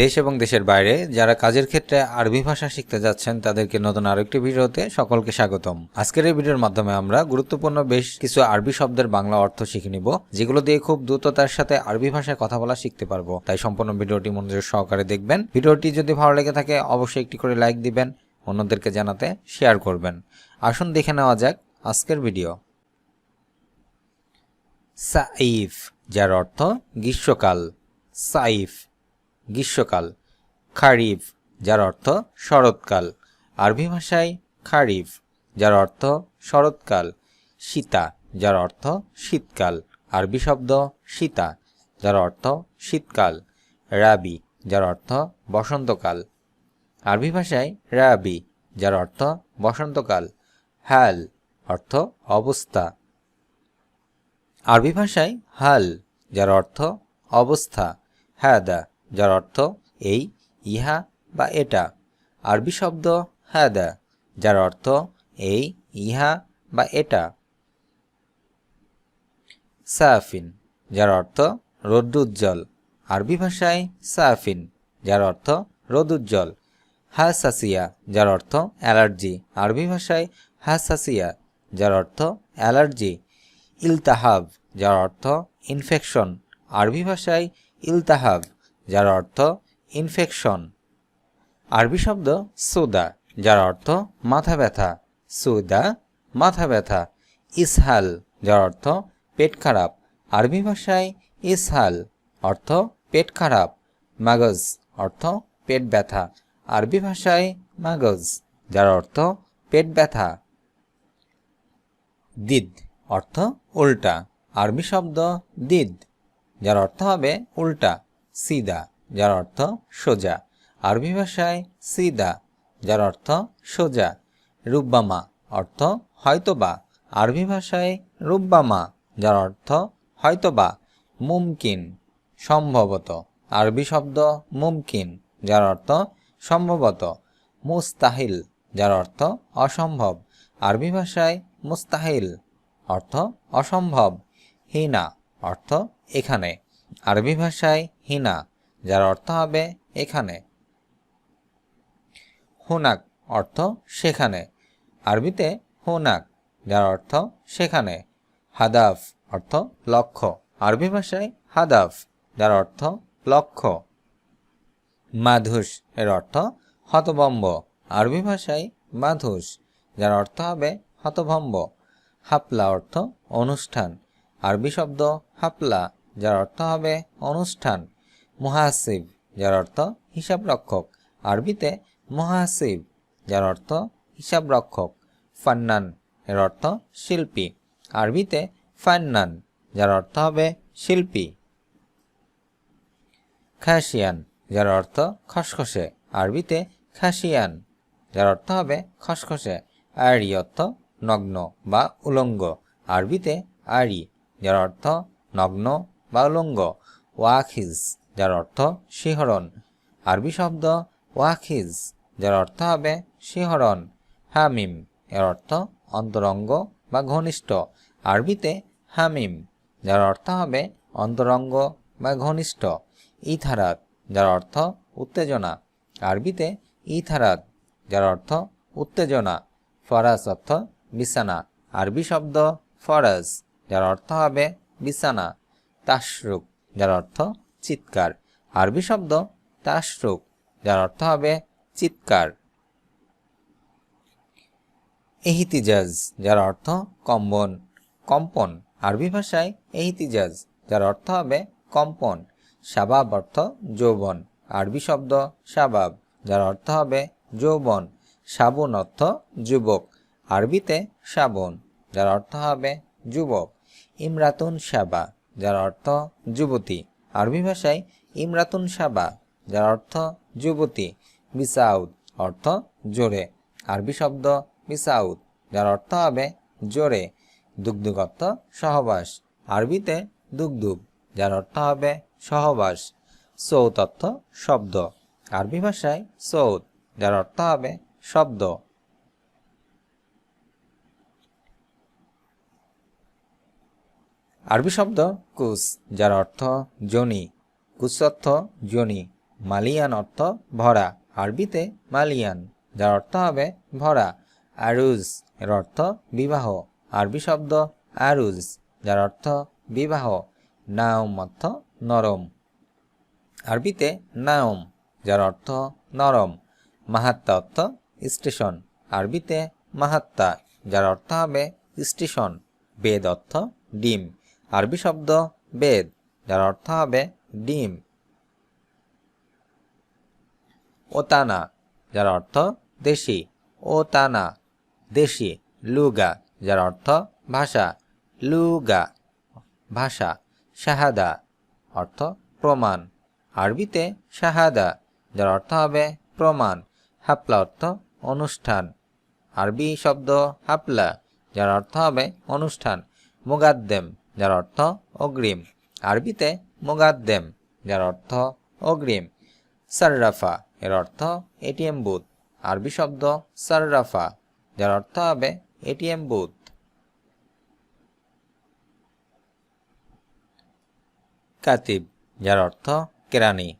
দেশ এবং দেশের বাইরে যারা কাজের ক্ষেত্রে আরবি ভাষা শিখতে যাচ্ছেন, তাদেরকে নতুন আরেকটি ভিডিওতে সকলকে স্বাগতম। আজকের এই ভিডিওর মাধ্যমে আমরা গুরুত্বপূর্ণ বেশ কিছু আরবি শব্দের বাংলা অর্থ শিখে নিব, যেগুলো দিয়ে খুব দ্রুততার সাথে আরবি ভাষায় কথা বলা শিখতে পারব। তাই সম্পূর্ণ ভিডিওটি মনোযোগ সহকারে দেখবেন। ভিডিওটি যদি ভালো লেগে থাকে, অবশ্যই একটি করে লাইক দিবেন, অন্যদেরকে জানাতে শেয়ার করবেন। আসুন দেখে নেওয়া যাক আজকের ভিডিও। সাইফ, যার অর্থ গ্রীষ্মকাল। সাইফ গ্রীষ্মকাল। খারিফ, যার অর্থ শরৎকাল। আরবি ভাষায় খারিফ, যার অর্থ শরৎকাল। সীতা যার অর্থ শীতকাল। আরবি শব্দ সীতা যার অর্থ শীতকাল। রাবি, যার অর্থ বসন্তকাল। আরবি ভাষায় রাবি, যার অর্থ বসন্তকাল। হাল, অর্থ অবস্থা। আরবি ভাষায় হাল, যার অর্থ অবস্থা। হ্যাদা যার অর্থ এই, ইহা বা এটা। আরবি শব্দ হ্যাদা যার অর্থ এই, ইহা বা এটা। সাফিন, যার অর্থ রৌদ্রোজ্জ্বল আরবি ভাষায় সাফিন, যার অর্থ রৌদ্রোজ্জ্বল হাসাসিয়া, যার অর্থ অ্যালার্জি। আরবি ভাষায় হাসাসিয়া, যার অর্থ অ্যালার্জি। ইলতাহাব, যার অর্থ ইনফেকশন। আরবি ভাষায় ইলতাহাব যার অর্থ ইনফেকশন আরবি শব্দ সুদা, যার অর্থ মাথা ব্যথা। সুদা, মাথা ব্যথা। ইসহাল, যার অর্থ পেট খারাপ। আরবি ভাষায় ইসহাল, অর্থ পেট খারাপ। মাগজ, অর্থ পেট ব্যথা। আরবি ভাষায় মাগজ, যার অর্থ পেট ব্যথা। দিদ, অর্থ উল্টা। আরবি শব্দ দিদ, যার অর্থ হবে উল্টা। সিদা, যার অর্থ সোজা। আরবি ভাষায় সিদা, যার অর্থ সোজা। রুব্বামা, অর্থ হয়তোবা। আরবি ভাষায় রুব্বামা, যার অর্থ হয়তোবা। মুমকিন, সম্ভবত। আরবি শব্দ মুমকিন, যার অর্থ সম্ভবত। মুস্তাহিল, যার অর্থ অসম্ভব। আরবি ভাষায় মুস্তাহিল, অর্থ অসম্ভব। হিনা, অর্থ এখানে। আরবি ভাষায় হিনা, যার অর্থ হবে এখানে। হুনাক, অর্থ সেখানে। আরবিতে হুনাক, যার অর্থ সেখানে। হাদাফ, অর্থ লক্ষ্য। আরবি ভাষায় হাদাফ, যার অর্থ লক্ষ্য। মাধুস, এর অর্থ হতভম্ব। আরবি ভাষায় মাধুস, যার অর্থ হবে হতভম্ব। হাপলা, অর্থ অনুষ্ঠান। আরবি শব্দ হাপলা। যার অর্থ হবে অনুষ্ঠান। মুহাসিব, যার অর্থ হিসাব রক্ষক আরবিতে মুহাসিব, যার অর্থ হিসাব রক্ষক ফান্নান, এর অর্থ শিল্পী। আরবিতে ফান্নান, যার অর্থ হবে শিল্পী। খাসিয়ান, যার অর্থ খসখসে। আরবিতে খাসিয়ান, যার অর্থ হবে খসখসে। আরি অর্থ নগ্ন বা উলঙ্গ। আরবিতে আরি যার অর্থ নগ্ন বা উলঙ্গ ওয়াখিজ, যার অর্থ শিহরণ। আরবি শব্দ ওয়াখিজ, যার অর্থ হবে শিহরণ। হামিম, এর অর্থ অন্তরঙ্গ বা ঘনিষ্ঠ। আরবিতে হামিম, যার অর্থ হবে অন্তরঙ্গ বা ঘনিষ্ঠ। ইথারাত, যার অর্থ উত্তেজনা। আরবিতে ইথারাত, যার অর্থ উত্তেজনা। ফরাজ অর্থ বিছানা। আরবি শব্দ ফরাজ, যার অর্থ হবে বিছানা। তাশরুক যার অর্থ চিৎকার। আরবি শব্দ তাশরুক যার অর্থ হবে চিৎকার। এহিতিজাজ, যার অর্থ কম্বন। কম্পন, আরবি ভাষায় এহিতিজাজ, যার অর্থ হবে কম্পন। শাবাব অর্থ যৌবন। আরবি শব্দ শাবাব যার অর্থ হবে যৌবন। সাবুন অর্থ যুবক। আরবিতে সাবুন, যার অর্থ হবে যুবক। ইমরাতুন সাবা যার অর্থ যুবতী। আরবি ভাষায় ইমরাতুন সাবা, যার অর্থ যুবতী। বিসাউদ অর্থ জোরে। আরবি শব্দ বিসাউদ যার অর্থ হবে জোরে। দুগ্ধগত সহবাস। আরবিতে দুগ্ধুব যার অর্থ হবে সহবাস। সৌত অর্থ শব্দ। আরবি ভাষায় সৌদ যার অর্থ হবে শব্দ। আরবি শব্দ কুস, যার অর্থ জনি। কুস অর্থ জনি। মালিয়ান অর্থ ভরা। আরবিতে মালিয়ান, যার অর্থ হবে ভরা। আরুজ, এর অর্থ বিবাহ। আরবি শব্দ আরুজ, যার অর্থ বিবাহ। নাওম অর্থ নরম। আরবিতে নাওম, যার অর্থ নরম। মাহাত্মা অর্থ স্টেশন। আরবিতে মাহাত্মা যার অর্থ হবে স্টেশন। বেদ অর্থ ডিম। আরবি শব্দ বেদ, যার অর্থ হবে ডিম। ওতানা, যার অর্থ দেশি। ওতানা, দেশি। লুগা, যার অর্থ ভাষা। লুগা, ভাষা। শাহাদা, অর্থ প্রমাণ। আরবিতে শাহাদা, যার অর্থ হবে প্রমাণ। হাপলা অর্থ অনুষ্ঠান। আরবি শব্দ হাপলা, যার অর্থ হবে অনুষ্ঠান। মুগাদ্দেম যার অর্থ অগ্রিম। আরবিতে মুগাদ্দেম, যার অর্থ অগ্রিম। সার্রাফা, এর অর্থ এটিএম বুথ। আরবি শব্দ সার্রাফা, যার অর্থ হবে এটিএম বুথ। কাতিব, যার অর্থ কেরানি।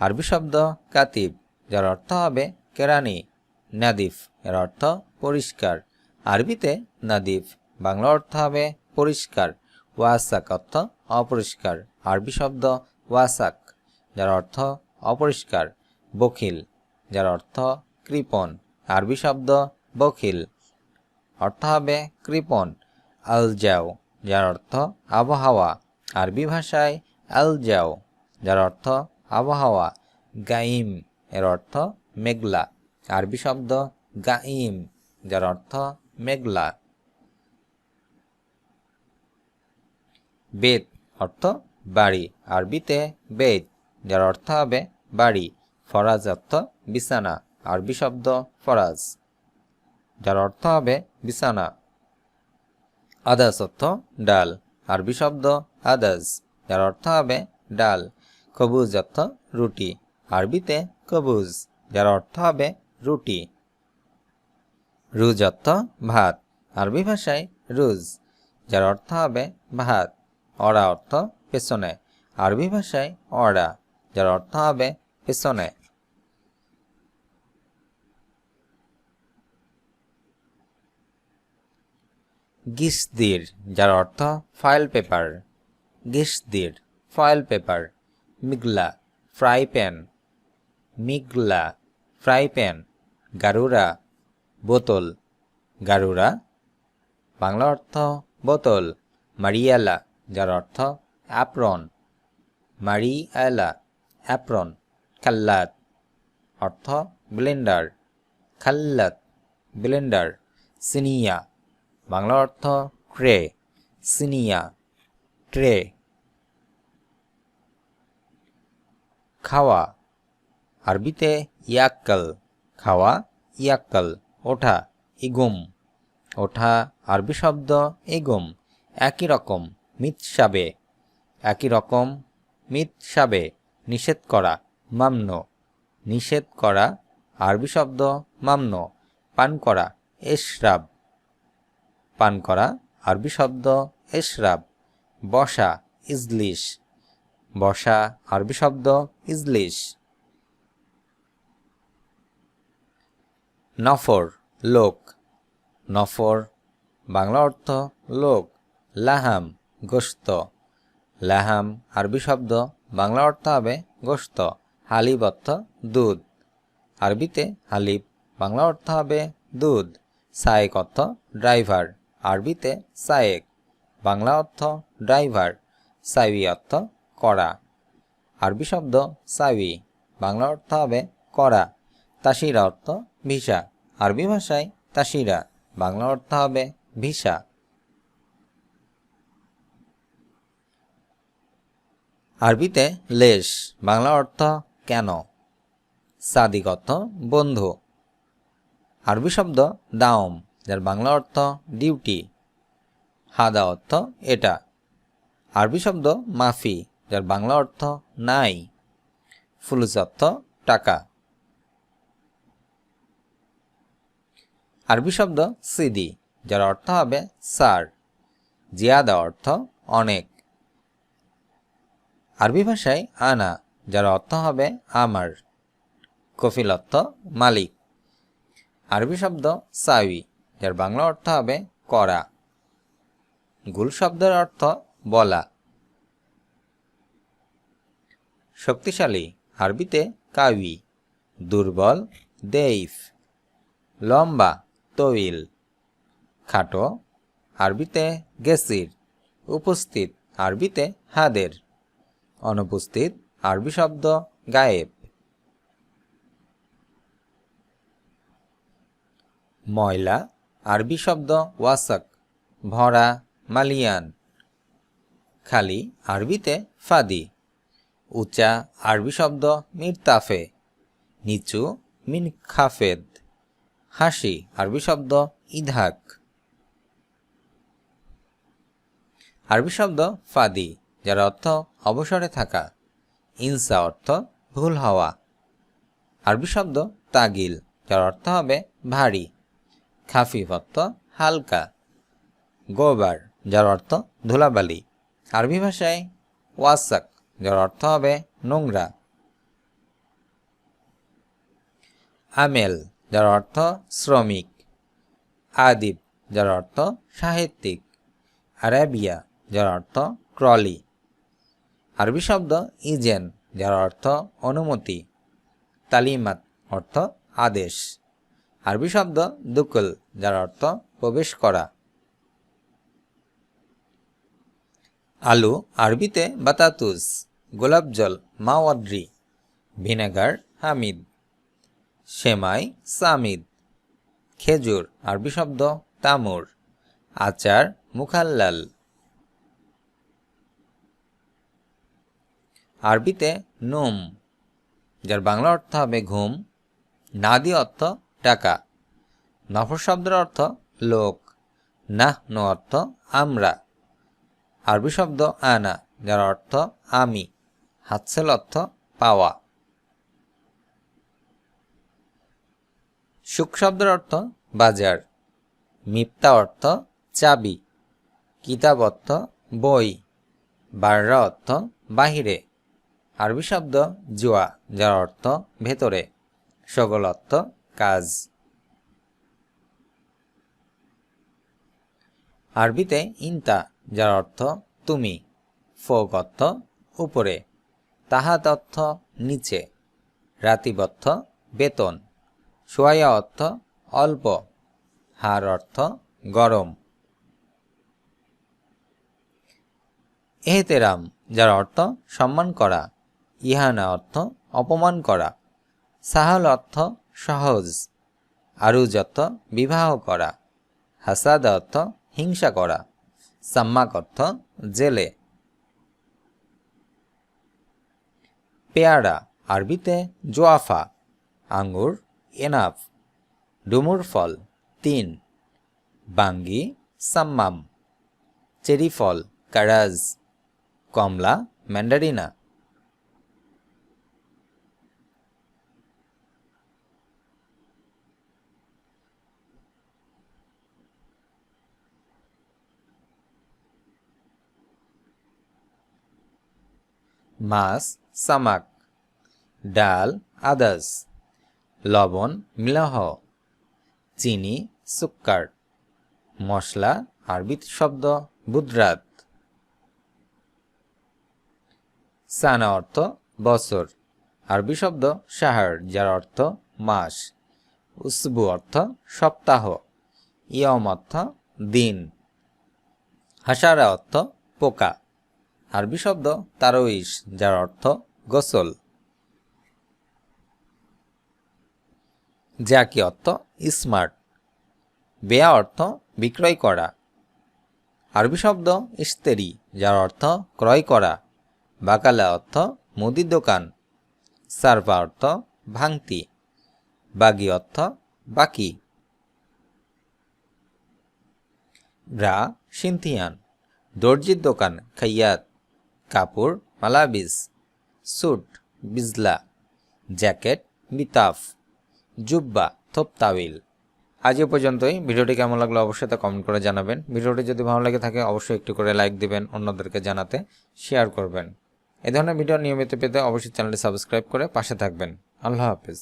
আরবি শব্দ কাতিব, যার অর্থ হবে কেরানি। নাদিফ, এর অর্থ পরিষ্কার। আরবিতে নাদিফ, বাংলা অর্থ হবে পরিষ্কার, ওয়াসাক অর্থ অপরিষ্কার। আরবি শব্দ ওয়াসাক, যার অর্থ অপরিষ্কার, বখিল, যার অর্থ কৃপণ। আরবি শব্দ বখিল, অর্থ হবে কৃপণ, আলজাও, যার অর্থ আবহাওয়া। আরবি ভাষায় আলজাও, যার অর্থ আবহাওয়া। গাইম, এর অর্থ মেঘলা। আরবি শব্দ গাইম, যার অর্থ মেঘলা। বেদ অর্থ বাড়ি। আরবিতে বেদ, যার অর্থ হবে বাড়ি। ফরাজ অর্থ বিছানা। আরবি শব্দ ফরাজ, যার অর্থ হবে বিছানা। আদাস অর্থ ডাল। আরবি শব্দ আদাস, যার অর্থ হবে ডাল। কবুজ অর্থ রুটি। আরবিতে কবুজ, যার অর্থ হবে রুটি। রুজ অর্থ ভাত। আরবি ভাষায় রুজ, যার অর্থ হবে ভাত। অড়া অর্থ পেছনে। আরবি ভাষায় অড়া যার অর্থ হবে পেছনে। গিসদির, যার অর্থ ফয়েল পেপার গিসদির ফয়েল পেপার মিগলা ফ্রাই প্যান মিগলা ফ্রাই প্যান গারুরা, বোতল। গারুরা, বাংলা অর্থ বোতল। মারিয়ালা যার অর্থ অ্যাপ্রন মারিয়ালা অ্যাপ্রন খাল্লাত। অর্থ ব্লেন্ডার খাল্লাত ব্লেন্ডার সিনিয়া। বাংলা অর্থ ট্রে সিনিয়া ট্রে খাওয়া, আরবিতে ইয়াক্কাল। খাওয়া, ইয়াক্কাল, ওঠা ইগুম ওঠা, আরবি শব্দ ইগুম একই রকম। মিতসাবে একই রকম মিতসাবে নিষেধ করা, মামন। নিষেধ করা, আরবি শব্দ, মামন। পান করা, এশরাব। পান করা, আরবি শব্দ, এশরাব। বসা, ইজলিশ। বসা, আরবি শব্দ, ইজলিশ। নফর, লোক। নফর, বাংলা অর্থ লোক। লাহাম। গোস্ত লাহাম, আরবি শব্দ, বাংলা অর্থ হবে গোস্ত হালিব অর্থ দুধ। আরবিতে হালিব, বাংলা অর্থ হবে দুধ। সায়েক অর্থ ড্রাইভার, আরবিতে সায়েক। বাংলা অর্থ ড্রাইভার সাইবি অর্থ করা আরবি শব্দ সাইবি বাংলা অর্থ হবে করা তাসিরা অর্থ ভিসা, আরবি ভাষায় তাসিরা, বাংলা অর্থ হবে ভিসা। আরবিতে লেশ, বাংলা অর্থ কেন? সাদিক অর্থ বন্ধু। আরবি শব্দ দাওম, যার বাংলা অর্থ ডিউটি। হাদা অর্থ এটা। আরবি শব্দ মাফি, যার বাংলা অর্থ নাই। ফুলুস অর্থ টাকা। আরবি শব্দ সিদি, যার অর্থ হবে সার। জিয়াদা অর্থ অনেক। আরবি ভাষায় আনা, যার অর্থ হবে আমার। কফিল অর্থ মালিক। আরবি শব্দ সাউি যার বাংলা অর্থ হবে করা। গুল শব্দের অর্থ বলা। শক্তিশালী, আরবিতে কাউি দুর্বল, দেইফ। লম্বা, তৈল। খাটো, আরবিতে গেসির। উপস্থিত, আরবিতে হাদের। অনুপস্থিত আরবি শব্দ গায়েব। ময়লা, আরবি শব্দ ওয়াসাক, ভরা, মালিয়ান। খালি, আরবিতে ফাদি। উঁচা, আরবি শব্দ মিরতাফে। নিচু মিন খাফেদ হাসি, আরবি শব্দ ইধাক। আরবি শব্দ ফাদি। যার অর্থ অবসরে থাকা। ইনসা অর্থ ভুল হওয়া। আরবি শব্দ তাগিল, যার অর্থ হবে ভারী। খাফিফ অর্থ হালকা। গোবার, যার অর্থ ধুলাবালি। আরবি ভাষায় ওয়াসাক, যার অর্থ হবে নোংরা। আমেল, যার অর্থ শ্রমিক। আদিব, যার অর্থ সাহিত্যিক। আরাবিয়া, যার অর্থ ক্রলি। আরবি শব্দ ইজেন, যার অর্থ অনুমতি। তালিমাত অর্থ আদেশ। আরবি শব্দ দুকুল, যার অর্থ প্রবেশ করা। আলু, আরবিতে বাতাতুস গোলাপ জল, মাওয়াদ্রি, ভিনেগার, হামিদ। সেমাই, সামিদ। খেজুর, আরবি শব্দ তামুর। আচার, মুখাল্লাল। আরবিতে নোম, যার বাংলা অর্থ হবে ঘুম। নাদি অর্থ টাকা। নফর শব্দের অর্থ লোক। নাহ নো অর্থ আমরা। আরবি শব্দ আনা, যার অর্থ আমি। হাতসেল অর্থ পাওয়া। সুখ শব্দের অর্থ বাজার। মিপ্তা অর্থ চাবি। কিতাব অর্থ বই। বাররা অর্থ বাহিরে। আরবি শব্দ জুয়া, যার অর্থ ভেতরে। সকল অর্থ কাজ। আরবিতে ইন্তা, যার অর্থ তুমি। ফোক অর্থ উপরে। তাহাত অর্থ নিচে। রাতিব অর্থ বেতন। সোয়াইয়া অর্থ অল্প। হার অর্থ গরম। এহতেরাম, যার অর্থ সম্মান করা। ইহানা অর্থ অপমান করা। সাহল অর্থ সহজ। আরুজ অর্থ বিবাহ করা। হাসাদ অর্থ হিংসা করা। সাম্মাক অর্থ জেলে। পেয়ারা, আরবিতে জোয়াফা। আঙ্গুর, এনাফ। ডুমুর ফল, তিন। বাঙ্গি, সাম্মাম। চেরি ফল, কারাজ। কমলা, ম্যান্ডারিনা। মাছ, সামাক, ডাল আদাস লবণ, মিলাহ, চিনি, সুক্কার, মশলা, আরবি শব্দ, বুদ্রাত। সানা অর্থ বছর, আরবি শব্দ শাহর, যার অর্থ মাস। উসবু অর্থ সপ্তাহ, ইয়ম অর্থ দিন। হাসারা অর্থ পোকা। আরবি শব্দ তারইশ যার অর্থ গোসল। জাকি অর্থ স্মার্ট। বেয়া অর্থ বিক্রয় করা। আরবি শব্দ ইস্তেরি যার অর্থ ক্রয় করা। বাকালা অর্থ মুদির দোকান। সার্ভা অর্থ ভাঙতি। বাগি অর্থ বাকি। ব্রা, সিনথিয়ান। দর্জির দোকান, খাইয়াত। কাপড়, মালাবিস, স্যুট, বিজলা, জ্যাকেট বিতাফ জুব্বা থোপতাউইল আজ এ পর্যন্তই। ভিডিওটি কেমন লাগল অবশ্যই তা কমেন্ট করে জানাবেন। ভিডিওটি যদি ভালো লাগে থাকে, অবশ্যই একটু করে লাইক দিবেন, অন্যদেরকে জানাতে শেয়ার করবেন। এ ধরনের ভিডিও নিয়মিত পেতে অবশ্যই চ্যানেলটি সাবস্ক্রাইব করে পাশে থাকবেন। আল্লাহ হাফেজ।